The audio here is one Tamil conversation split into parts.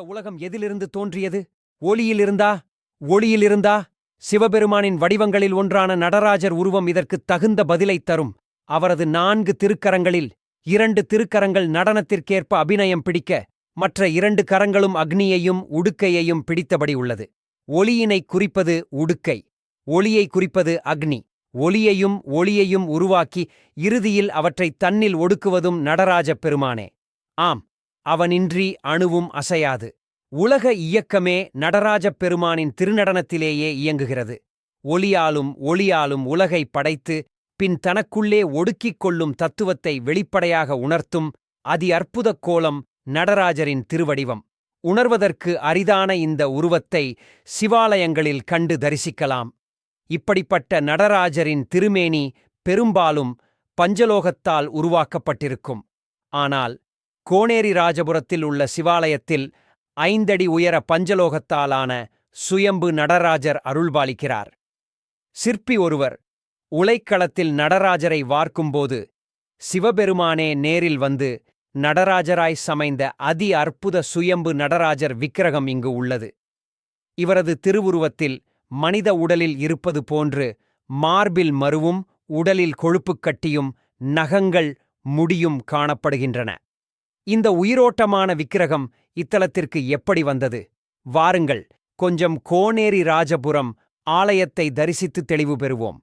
இந்த உலகம் எதிலிருந்து தோன்றியது? ஒளியிலிருந்தா? ஒளியிலிருந்தா? சிவபெருமானின் வடிவங்களில் ஒன்றான நடராஜர் உருவம் இதற்கு தகுந்த பதிலைத் தரும். அவரது நான்கு திருக்கரங்களில் இரண்டு திருக்கரங்கள் நடனத்திற்கேற்ப அபிநயம் பிடிக்க மற்ற இரண்டு கரங்களும் அக்னியையும் உடுக்கையையும் பிடித்தபடி உள்ளது. ஒளியினைக் குறிப்பது உடுக்கை ஒளியை குறிப்பது அக்னி. ஒளியையும் ஒளியையும் உருவாக்கி இறுதியில் அவற்றைத் தன்னில் ஒடுக்குவதும் நடராஜப் பெருமானே. ஆம் அவனின்றி அணுவும் அசையாது. உலக இயக்கமே நடராஜப் பெருமானின் திருநடனத்திலேயே இயங்குகிறது. ஒளியாலும் ஒளியாலும் உலகை படைத்து பின் தனக்குள்ளே ஒடுக்கிக் கொள்ளும் தத்துவத்தை வெளிப்படையாக உணர்த்தும் அதி அற்புதக் கோலம் நடராஜரின் திருவடிவம். உணர்வதற்கு அரிதான இந்த உருவத்தை சிவாலயங்களில் கண்டு தரிசிக்கலாம். இப்படிப்பட்ட நடராஜரின் திருமேனி பெரும்பாலும் பஞ்சலோகத்தால் உருவாக்கப்பட்டிருக்கும். ஆனால் கோனேரி ராஜபுரத்தில் உள்ள சிவாலயத்தில் ஐந்தடி உயர பஞ்சலோகத்தாலான சுயம்பு நடராஜர் அருள்பாலிக்கிறார். சிற்பி ஒருவர் உலைக்களத்தில் நடராஜரை வார்க்கும்போது சிவபெருமானே நேரில் வந்து நடராஜராய் சமைந்த அதி அற்புத சுயம்பு நடராஜர் விக்கிரகம் இங்கு உள்ளது. இவரது திருவுருவத்தில் மனித உடலில் இருப்பது போன்று மார்பில் மருவும் உடலில் கொழுப்புக் கட்டியும் நகங்கள் முடியும் காணப்படுகின்றன. இந்த உயிரோட்டமான விக்கிரகம் இத்தலத்திற்கு எப்படி வந்தது? வாருங்கள் கொஞ்சம் கோனேரி ராஜபுரம் ஆலயத்தை தரிசித்து தெளிவு பெறுவோம்.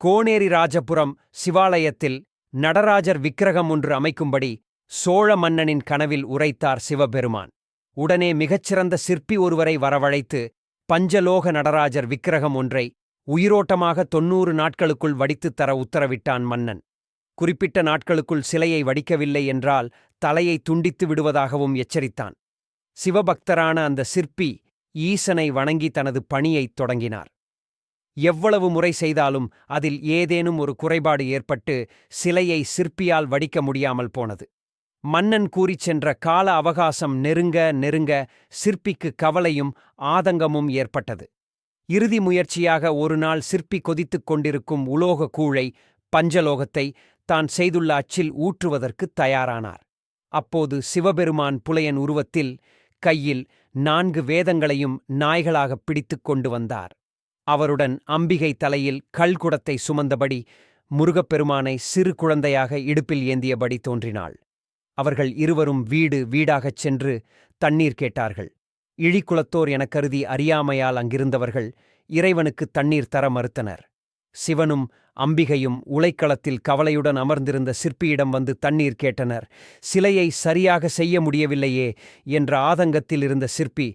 கோனேரி ராஜபுரம் சிவாலயத்தில் நடராஜர் விக்கிரகம் ஒன்று அமைக்கும்படி சோழ மன்னனின் கனவில் உரைத்தார் சிவபெருமான். உடனே மிகச்சிறந்த சிற்பி ஒருவரை வரவழைத்து பஞ்சலோக நடராஜர் விக்கிரகம் ஒன்றை உயிரோட்டமாக தொன்னூறு நாட்களுக்குள் வடித்துத் தர உத்தரவிட்டான் மன்னன். குறிப்பிட்ட நாட்களுக்குள் சிலையை வடிக்கவில்லை என்றால் தலையை துண்டித்து விடுவதாகவும் எச்சரித்தான். சிவபக்தரான அந்த சிற்பி ஈசனை வணங்கி தனது பணியைத் தொடங்கினார். எவ்வளவு முறை செய்தாலும் அதில் ஏதேனும் ஒரு குறைபாடு ஏற்பட்டு சிலையை சிற்பியால் வடிக்க முடியாமல் போனது. மன்னன் கூறிச் சென்ற கால அவகாசம் நெருங்க நெருங்க சிற்பிக்கு கவலையும் ஆதங்கமும் ஏற்பட்டது. இறுதி முயற்சியாக ஒருநாள் சிற்பி கொதித்துக் கொண்டிருக்கும் உலோக கூழை பஞ்சலோகத்தை தான் செய்துள்ள அச்சில் ஊற்றுவதற்குத் தயாரானார். அப்போது சிவபெருமான் புலையன் உருவத்தில் கையில் நான்கு வேதங்களையும் நாய்களாகப் பிடித்துக் கொண்டு வந்தார். அவருடன் அம்பிகை தலையில் கல்குடத்தை சுமந்தபடி முருகப்பெருமானை சிறு குழந்தையாக இடுப்பில் ஏந்தியபடி தோன்றினாள். அவர்கள் இருவரும் வீடு வீடாகச் சென்று தண்ணீர் கேட்டார்கள். இழிக்குலத்தோர் எனக் கருதி அறியாமையால் அங்கிருந்தவர்கள் இறைவனுக்கு தண்ணீர் தர மறுத்தனர். சிவனும் அம்பிகையும் உலைக்களத்தில் கவலையுடன் அமர்ந்திருந்த சிற்பியிடம் வந்து தண்ணீர் கேட்டனர். சிலையை சரியாக செய்ய முடியவில்லையே என்ற ஆதங்கத்தில் இருந்த சிற்பி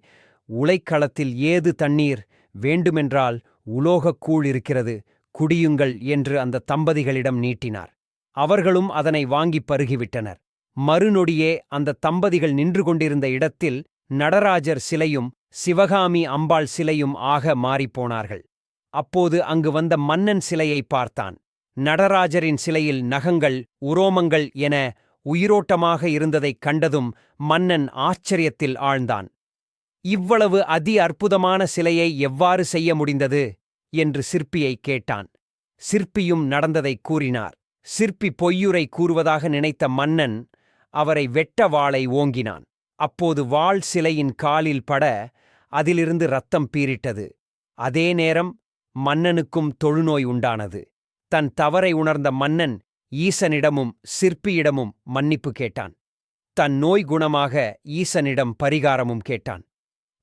உலைக்களத்தில் ஏது தண்ணீர்? வேண்டுமென்றால் உலோகக் கூழ் இருக்கிறது குடியுங்கள் என்று அந்த தம்பதிகளிடம் நீட்டினார். அவர்களும் அதனை வாங்கிப் பருகிவிட்டனர். மறுநொடியே அந்த தம்பதிகள் நின்று கொண்டிருந்த இடத்தில் நடராஜர் சிலையும் சிவகாமி அம்பாள் சிலையும் ஆக மாறிப்போனார்கள் அப்போது அங்கு வந்த மன்னன் சிலையை பார்த்தான். நடராஜரின் சிலையில் நகங்கள் உரோமங்கள் என உயிரோட்டமாக இருந்ததைக் கண்டதும் மன்னன் ஆச்சரியத்தில் ஆழ்ந்தான். இவ்வளவு அதி அற்புதமான சிலையை எவ்வாறு செய்ய முடிந்தது? என்று சிற்பியை கேட்டான். சிற்பியும் நடந்ததைக் கூறினார். சிற்பி பொய்யுரை கூறுவதாக நினைத்த மன்னன் அவரை வெட்ட வாளை ஓங்கினான். அப்போது வாள் சிலையின் காலில் பட அதிலிருந்து ரத்தம் பீரிட்டது அதே நேரம் மன்னனுக்கும் தொழுநோய் உண்டானது. தன் தவறை உணர்ந்த மன்னன் ஈசனிடமும் சிற்பியிடமும் மன்னிப்பு கேட்டான். தன் நோய் குணமாக ஈசனிடம் பரிகாரமும் கேட்டான்.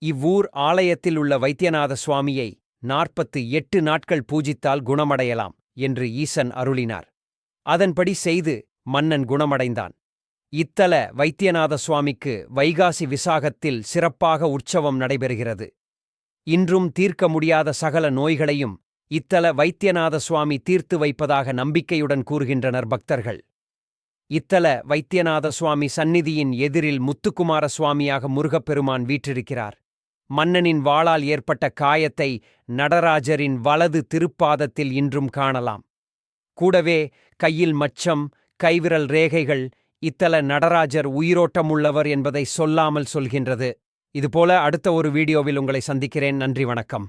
இவ்வூர் ஆலயத்தில் உள்ள வைத்தியநாத சுவாமியை நாற்பத்து எட்டு நாட்கள் பூஜித்தால் குணமடையலாம் என்று ஈசன் அருளினார். அதன்படி செய்து மன்னன் குணமடைந்தான். இத்தல வைத்தியநாத சுவாமிக்கு வைகாசி விசாகத்தில் சிறப்பாக உற்சவம் நடைபெறுகிறது. இன்றும் தீர்க்க முடியாத சகல நோய்களையும் இத்தல வைத்தியநாத சுவாமி தீர்த்து வைப்பதாக நம்பிக்கையுடன் கூறுகின்றனர் பக்தர்கள். இத்தல வைத்தியநாத சுவாமி சந்நிதியின் எதிரில் முத்துக்குமார சுவாமியாக முருகப்பெருமான் வீற்றிருக்கிறார். மன்னனின் வாளால் ஏற்பட்ட காயத்தை நடராஜரின் வலது திருப்பாதத்தில் இன்றும் காணலாம். கூடவே கையில் மச்சம் கைவிரல் ரேகைகள் இத்தல நடராஜர் உயிரோட்டமுள்ளவர் என்பதை சொல்லாமல் சொல்கின்றது. இதுபோல அடுத்த ஒரு வீடியோவில் உங்களை சந்திக்கிறேன். நன்றி வணக்கம்.